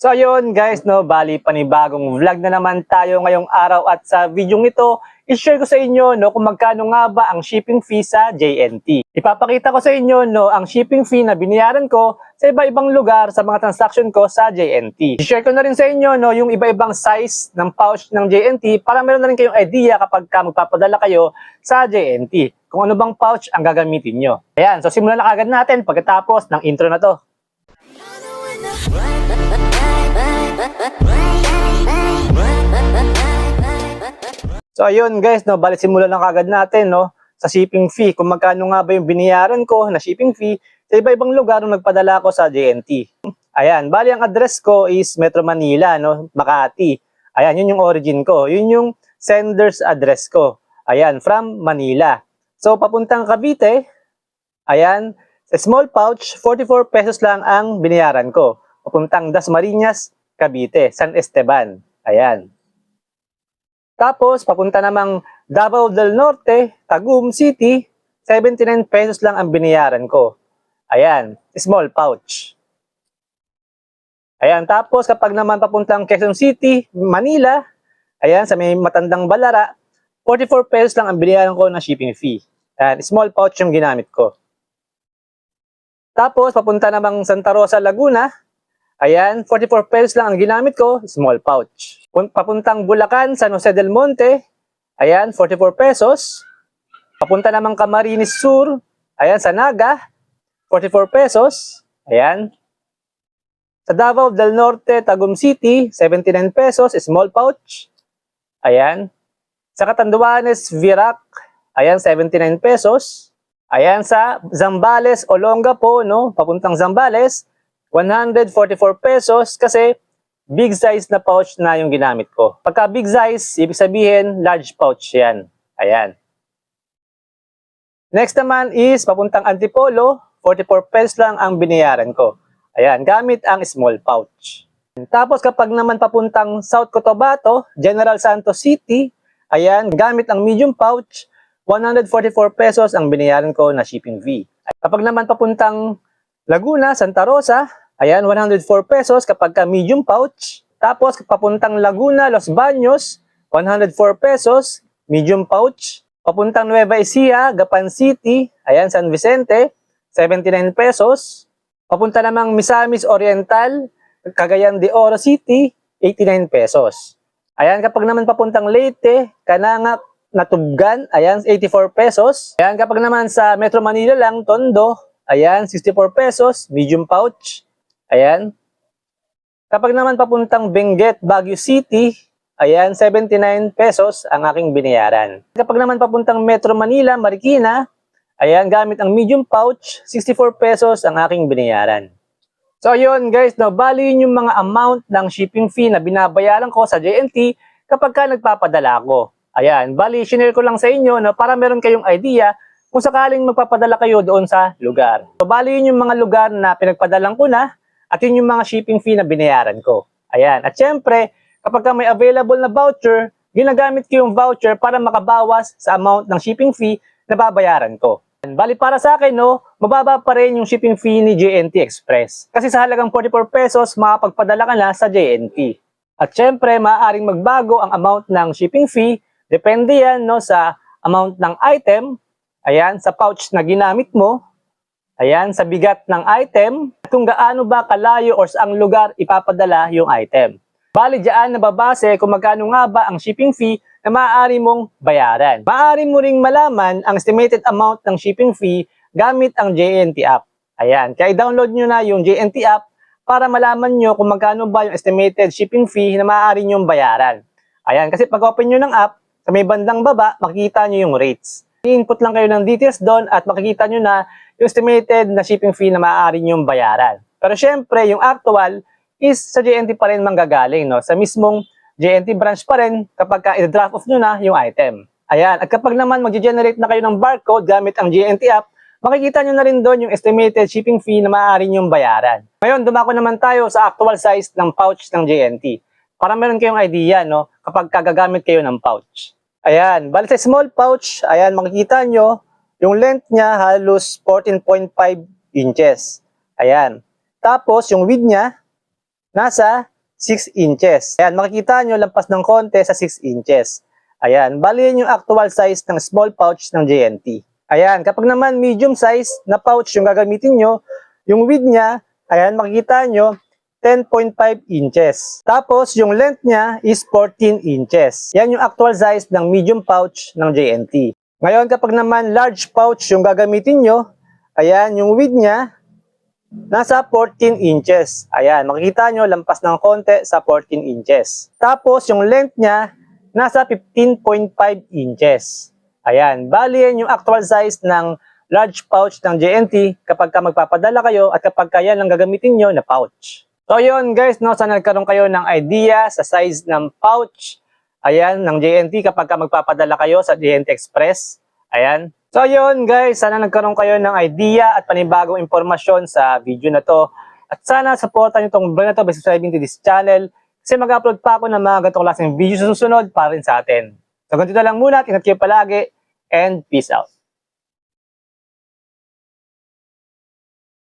So ayun guys, no, bali panibagong vlog na naman tayo ngayong araw at sa video ito, i-share ko sa inyo no kung magkano nga ba ang shipping fee sa JNT. Ipapakita ko sa inyo no ang shipping fee na binayaran ko sa iba-ibang lugar sa mga transaction ko sa JNT. I-share ko na rin sa inyo no yung iba-ibang size ng pouch ng JNT para meron na rin kayong idea kapag ka magpapadala kayo sa JNT kung ano bang pouch ang gagamitin nyo. Ayan, so simulan na kagad natin pagkatapos ng intro na to. So ayun guys, no, bali simulan lang kagad natin no sa shipping fee. Kung magkano nga ba yung binayaran ko na shipping fee sa iba-ibang lugar nung nagpadala ko sa JNT. Ayan, bali ang address ko is Metro Manila, no, Makati. Ayan, yun yung origin ko. Yun yung sender's address ko. Ayan, from Manila. So papuntang Cavite, ayan, sa small pouch, 44 pesos lang ang binayaran ko. Papuntang Dasmariñas, Cavite, San Esteban. Ayan. Tapos, papunta namang Davao del Norte, Tagum City, 79 pesos lang ang binayaran ko. Ayan, small pouch. Ayan, tapos kapag naman papuntang Quezon City, Manila, ayan, sa may matandang balara, 44 pesos lang ang binayaran ko na shipping fee. Ayan, small pouch yung ginamit ko. Tapos, papunta namang Santa Rosa, Laguna, ayan, 44 pesos lang ang ginamit ko, small pouch. Pun- Papuntang Bulacan, San Jose del Monte, ayan, 44 pesos. Papunta namang Camarines Sur, ayan, sa Naga, 44 pesos. Ayan. Sa Davao del Norte, Tagum City, 79 pesos, small pouch. Ayan. Sa Catanduanes, Virac, ayan, 79 pesos. Ayan, sa Zambales, Olongapo, no, papuntang Zambales, 144 pesos kasi big size na pouch na yung ginamit ko. Pagka big size, ibig sabihin large pouch yan. Ayan. Next naman is papuntang Antipolo, 44 pesos lang ang binayaran ko. Ayan, gamit ang small pouch. Tapos kapag naman papuntang South Cotabato, General Santos City, ayan, gamit ang medium pouch, 144 pesos ang binayaran ko na shipping fee. Kapag naman papuntang Laguna, Santa Rosa, ayan, 104 pesos kapag ka medium pouch. Tapos papuntang Laguna, Los Baños, 104 pesos, medium pouch. Papuntang Nueva Ecija, Gapan City, ayan, San Vicente, 79 pesos. Papunta namang Misamis Oriental, Cagayan de Oro City, 89 pesos. Ayan, kapag naman papuntang Leyte, Kanangak, Natubgan, ayan, 84 pesos. Ayan, kapag naman sa Metro Manila lang, Tondo, ayan, 64 pesos, medium pouch. Ayan. Kapag naman papuntang Benguet, Baguio City, ayan, 79 pesos ang aking binayaran. Kapag naman papuntang Metro Manila, Marikina, ayan, gamit ang medium pouch, 64 pesos ang aking binayaran. So ayun guys, no, bali yun yung mga amount ng shipping fee na binabayaran ko sa JNT kapag ka nagpapadala ko. Ayan, bali shinare ko lang sa inyo no, para meron kayong idea kung sakaling magpapadala kayo doon sa lugar. So bali yun yung mga lugar na pinagpadalang ko na at yun yung mga shipping fee na binayaran ko. Ayan, at syempre, kapag ka may available na voucher, ginagamit ko yung voucher para makabawas sa amount ng shipping fee na babayaran ko. Bali para sa akin, no, mababa pa rin yung shipping fee ni JNT Express. Kasi sa halagang 44 pesos, makapagpadala ka na sa JNT. At syempre, maaaring magbago ang amount ng shipping fee. Depende yan no, sa amount ng item, ayan, sa pouch na ginamit mo, ayan, sa bigat ng item, kung gaano ba kalayo or saang lugar ipapadala yung item. Bali dyan nababase kung magkano nga ba ang shipping fee na maaari mong bayaran. Maaari mo ring malaman ang estimated amount ng shipping fee gamit ang JNT app. Ayan, kaya i-download nyo na yung JNT app para malaman nyo kung magkano ba yung estimated shipping fee na maaari nyong bayaran. Ayan, kasi pag open nyo ng app, sa may bandang baba, makikita nyo yung rates. I-input lang kayo ng details doon at makikita nyo na yung estimated na shipping fee na maaari nyong bayaran. Pero syempre, yung actual is sa JNT pa rin manggagaling, no? Sa mismong JNT branch pa rin kapag ka i-draft off nyo na yung item. Ayan, at kapag naman mag-generate na kayo ng barcode gamit ang JNT app, makikita nyo na rin doon yung estimated shipping fee na maaari nyong bayaran. Ngayon, dumako naman tayo sa actual size ng pouch ng JNT para meron kayong idea, no, kapag kagagamit kayo ng pouch. Ayan, bali sa small pouch, ayan, makikita nyo, yung length niya halos 14.5 inches. Ayan. Tapos, yung width niya, nasa 6 inches. Ayan, makikita nyo lampas ng konti sa 6 inches. Ayan, bali yun yung actual size ng small pouch ng JNT. Ayan, kapag naman medium size na pouch yung gagamitin nyo, yung width niya, ayan, makikita nyo, 10.5 inches. Tapos, yung length niya is 14 inches. Yan yung actual size ng medium pouch ng JNT. Ngayon, kapag naman large pouch yung gagamitin nyo, ayan, yung width niya, nasa 14 inches. Ayan, makikita nyo, lampas ng konti sa 14 inches. Tapos, yung length niya, nasa 15.5 inches. Ayan, bali yan yung actual size ng large pouch ng JNT kapag ka magpapadala kayo at kapag kaya lang gagamitin nyo na pouch. So yun guys, no, sana nagkaroon kayo ng idea sa size ng pouch ayan, ng JNT kapag ka magpapadala kayo sa JNT Express. Ayan. So yun guys, sana nagkaroon kayo ng idea at panibagong impormasyon sa video na to. At sana supportan niyo itong brand na to by subscribing to this channel kasi mag-upload pa ako ng mga ganitong klaseng video sa susunod para rin sa atin. So ganito na lang muna, at ingat kayo palagi and peace out.